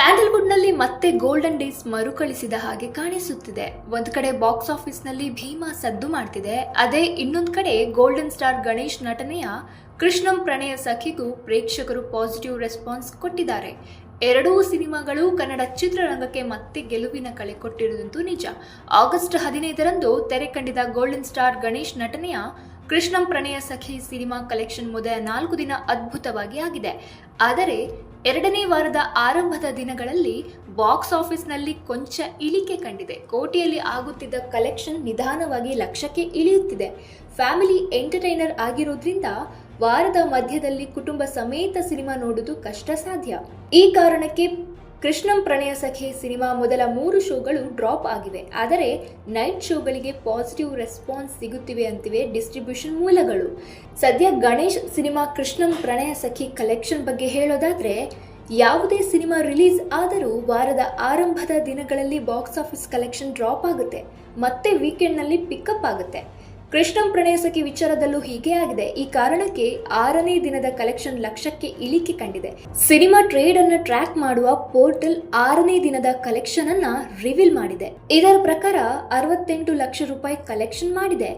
ಸ್ಯಾಂಡಲ್ವುಡ್ನಲ್ಲಿ ಮತ್ತೆ golden days ಮರುಕಳಿಸಿದ ಹಾಗೆ ಕಾಣಿಸುತ್ತಿದೆ. ಒಂದ್ ಕಡೆ ಬಾಕ್ಸ್ ಆಫೀಸ್ನಲ್ಲಿ ಭೀಮಾ ಸದ್ದು ಮಾಡ್ತಿದೆ. ಅದೇ ಇನ್ನೊಂದ್ ಕಡೆ ಗೋಲ್ಡನ್ ಸ್ಟಾರ್ ಗಣೇಶ್ ನಟನೆಯ ಕೃಷ್ಣಂ ಪ್ರಣಯ ಸಖಿಗೂ ಪ್ರೇಕ್ಷಕರು ಪಾಸಿಟಿವ್ ರೆಸ್ಪಾನ್ಸ್ ಕೊಟ್ಟಿದ್ದಾರೆ. ಎರಡೂ ಸಿನಿಮಾಗಳು ಕನ್ನಡ ಚಿತ್ರರಂಗಕ್ಕೆ ಮತ್ತೆ ಗೆಲುವಿನ ಕಳೆ ಕೊಟ್ಟಿರುವುದಂತೂ ನಿಜ. ಆಗಸ್ಟ್ ಹದಿನೈದರಂದು ತೆರೆ ಕಂಡಿದ ಗೋಲ್ಡನ್ ಸ್ಟಾರ್ ಗಣೇಶ್ ನಟನೆಯ ಕೃಷ್ಣಂ ಪ್ರಣಯ ಸಖಿ ಸಿನಿಮಾ ಕಲೆಕ್ಷನ್ ಮೊದಲ ನಾಲ್ಕು ದಿನ ಅದ್ಭುತವಾಗಿ ಆಗಿದೆ. ಆದರೆ ಎರಡನೇ ವಾರದ ಆರಂಭದ ದಿನಗಳಲ್ಲಿ ಬಾಕ್ಸ್ ಆಫೀಸ್ನಲ್ಲಿ ಕೊಂಚ ಇಳಿಕೆ ಕಂಡಿದೆ. ಕೋಟಿಯಲ್ಲಿ ಆಗುತ್ತಿದ್ದ ಕಲೆಕ್ಷನ್ ನಿಧಾನವಾಗಿ ಲಕ್ಷಕ್ಕೆ ಇಳಿಯುತ್ತಿದೆ. ಫ್ಯಾಮಿಲಿ ಎಂಟರ್ಟೈನರ್ ಆಗಿರೋದ್ರಿಂದ ವಾರದ ಮಧ್ಯದಲ್ಲಿ ಕುಟುಂಬ ಸಮೇತ ಸಿನಿಮಾ ನೋಡುವುದು ಕಷ್ಟ ಸಾಧ್ಯ ಈ ಕಾರಣಕ್ಕೆ ಕೃಷ್ಣಂ ಪ್ರಣಯ ಸಖಿ ಸಿನಿಮಾ ಮೊದಲ ಮೂರು ಶೋಗಳು ಡ್ರಾಪ್ ಆಗಿವೆ. ಆದರೆ, ನೈಟ್ ಶೋಗಳಿಗೆ ಪಾಸಿಟಿವ್ ರೆಸ್ಪಾನ್ಸ್ ಸಿಗುತ್ತಿವೆ ಅಂತಿವೆ ಡಿಸ್ಟ್ರಿಬ್ಯೂಷನ್ ಮೂಲಗಳು. ಸದ್ಯ ಗಣೇಶ್ ಸಿನಿಮಾ ಕೃಷ್ಣಂ ಪ್ರಣಯ ಸಖಿ ಕಲೆಕ್ಷನ್ ಬಗ್ಗೆ ಹೇಳೋದಾದರೆ, ಯಾವುದೇ ಸಿನಿಮಾ ರಿಲೀಸ್ ಆದರೂ ವಾರದ ಆರಂಭದ ದಿನಗಳಲ್ಲಿ ಬಾಕ್ಸ್ ಆಫೀಸ್ ಕಲೆಕ್ಷನ್ ಡ್ರಾಪ್ ಆಗುತ್ತೆ. ಮತ್ತೆ ವೀಕೆಂಡ್ನಲ್ಲಿ ಪಿಕಪ್ ಆಗುತ್ತೆ. ಕೃಷ್ಣಂ ಪ್ರಣಯಸಖಿ ವಿಚಾರದಲ್ಲೂ ಹೀಗೆ ಆಗಿದೆ. ಈ ಕಾರಣಕ್ಕೆ ಆರನೇ ದಿನದ ಕಲೆಕ್ಷನ್ ಲಕ್ಷಕ್ಕೆ ಇಳಿಕೆ ಕಂಡಿದೆ. ಸಿನಿಮಾ ಟ್ರೇಡ್ ಅನ್ನ ಟ್ರ್ಯಾಕ್ ಮಾಡುವ ಪೋರ್ಟಲ್ ಆರನೇ ದಿನದ ಕಲೆಕ್ಷನ್ ಅನ್ನ ರಿವೀಲ್ ಮಾಡಿದೆ. ಇದರ ಪ್ರಕಾರ ಅರವತ್ತೆಂಟು ಲಕ್ಷ ರೂಪಾಯಿ ಕಲೆಕ್ಷನ್ ಮಾಡಿದೆ.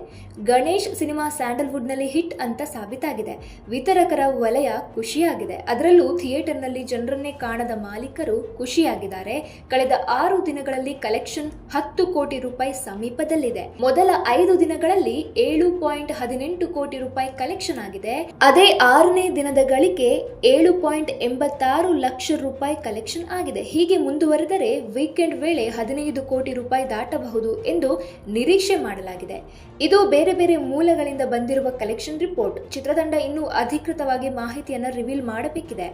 ಗಣೇಶ್ ಸಿನಿಮಾ ಸ್ಯಾಂಡಲ್ವುಡ್ನಲ್ಲಿ ಹಿಟ್ ಅಂತ ಸಾಬೀತಾಗಿದೆ. ವಿತರಕರ ವಲಯ ಖುಷಿಯಾಗಿದೆ. ಅದರಲ್ಲೂ ಥಿಯೇಟರ್ನಲ್ಲಿ ಜನರನ್ನೇ ಕಾಣದ ಮಾಲೀಕರು ಖುಷಿಯಾಗಿದ್ದಾರೆ. ಕಳೆದ ಆರು ದಿನಗಳಲ್ಲಿ ಕಲೆಕ್ಷನ್ ಹತ್ತು ಕೋಟಿ ರೂಪಾಯಿ ಸಮೀಪದಲ್ಲಿದೆ. ಮೊದಲ ಐದು ದಿನಗಳಲ್ಲಿ ಏಳು ಪಾಯಿಂಟ್ ಹದಿನೆಂಟು ಕೋಟಿ ರೂಪಾಯಿ ಕಲೆಕ್ಷನ್ ಆಗಿದೆ. ಅದೇ ಆರನೇ ದಿನದ ಗಳಿಕೆ ಏಳು ಪಾಯಿಂಟ್ ಎಂಬತ್ತಾರು ಲಕ್ಷ ರೂಪಾಯಿ ಕಲೆಕ್ಷನ್ ಆಗಿದೆ. ಹೀಗೆ ಮುಂದುವರೆದರೆ ವೀಕೆಂಡ್ ವೇಳೆ ಹದಿನೈದು ಕೋಟಿ ರೂಪಾಯಿ ದಾಟಬಹುದು ಎಂದು ನಿರೀಕ್ಷೆ ಮಾಡಲಾಗಿದೆ. ಇದು ಬೇರೆ ಬೇರೆ ಮೂಲಗಳಿಂದ ಬಂದಿರುವ ಕಲೆಕ್ಷನ್ ರಿಪೋರ್ಟ್. ಚಿತ್ರತಂಡ ಇನ್ನೂ ಅಧಿಕೃತವಾಗಿ ಮಾಹಿತಿಯನ್ನು ರಿವೀಲ್ ಮಾಡಬೇಕಿದೆ.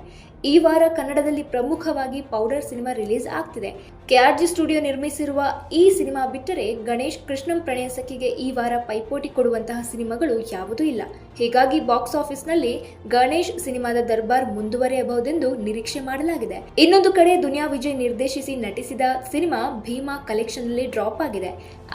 ಈ ವಾರ ಕನ್ನಡದಲ್ಲಿ ಪ್ರಮುಖವಾಗಿ ಪೌಡರ್ ಸಿನಿಮಾ ರಿಲೀಸ್ ಆಗ್ತಿದೆ. ಕೆಆರ್ಜಿ ಸ್ಟುಡಿಯೋ ನಿರ್ಮಿಸಿರುವ ಈ ಸಿನಿಮಾ ಬಿಟ್ಟರೆ ಗಣೇಶ್ ಕೃಷ್ಣಂ ಪ್ರಣಯ ಸಖಿಗೆ ಈ ವಾರ ಪೈಪೋಟಿ ಕೊಡುವಂತಹ ಸಿನಿಮಾಗಳು ಯಾವುದೂ ಇಲ್ಲ. ಹೀಗಾಗಿ ಬಾಕ್ಸ್ ಆಫೀಸ್ನಲ್ಲಿ ಗಣೇಶ್ ಸಿನಿಮಾದ ದರ್ಬಾರ್ ಮುಂದುವರಿಯಬಹುದೆಂದು ನಿರೀಕ್ಷೆ ಮಾಡಲಾಗಿದೆ. ಇನ್ನೊಂದು ಕಡೆ ದುನಿಯಾ ವಿಜಯ್ ನಿರ್ದೇಶಿಸಿ ನಟಿಸಿದ ಸಿನಿಮಾ ಭೀಮಾ ಕಲೆಕ್ಷನ್ನಲ್ಲಿ ಡ್ರಾಪ್ ಆಗಿದೆ.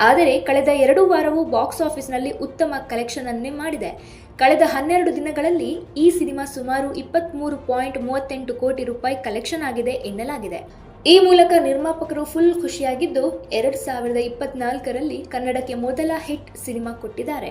ಆದರೆ ಕಳೆದ ಎರಡು ವಾರವೂ ಬಾಕ್ಸ್ ಆಫೀಸ್ನಲ್ಲಿ ಉತ್ತಮ ಕಲೆಕ್ಷನ್ ಅನ್ನೇ ಮಾಡಿದೆ. ಕಳೆದ ಹನ್ನೆರಡು ದಿನಗಳಲ್ಲಿ ಈ ಸಿನಿಮಾ ಸುಮಾರು ಇಪ್ಪತ್ತ್ಮೂರು ಪಾಯಿಂಟ್ ಮೂವತ್ತೆಂಟು ಕೋಟಿ ರೂಪಾಯಿ ಕಲೆಕ್ಷನ್ ಆಗಿದೆ ಎನ್ನಲಾಗಿದೆ. ಈ ಮೂಲಕ ನಿರ್ಮಾಪಕರು ಫುಲ್ ಖುಷಿಯಾಗಿದ್ದು ಎರಡು ಸಾವಿರದ ಇಪ್ಪತ್ನಾಲ್ಕರಲ್ಲಿ ಕನ್ನಡಕ್ಕೆ ಮೊದಲ ಹಿಟ್ ಸಿನಿಮಾ ಕೊಟ್ಟಿದ್ದಾರೆ.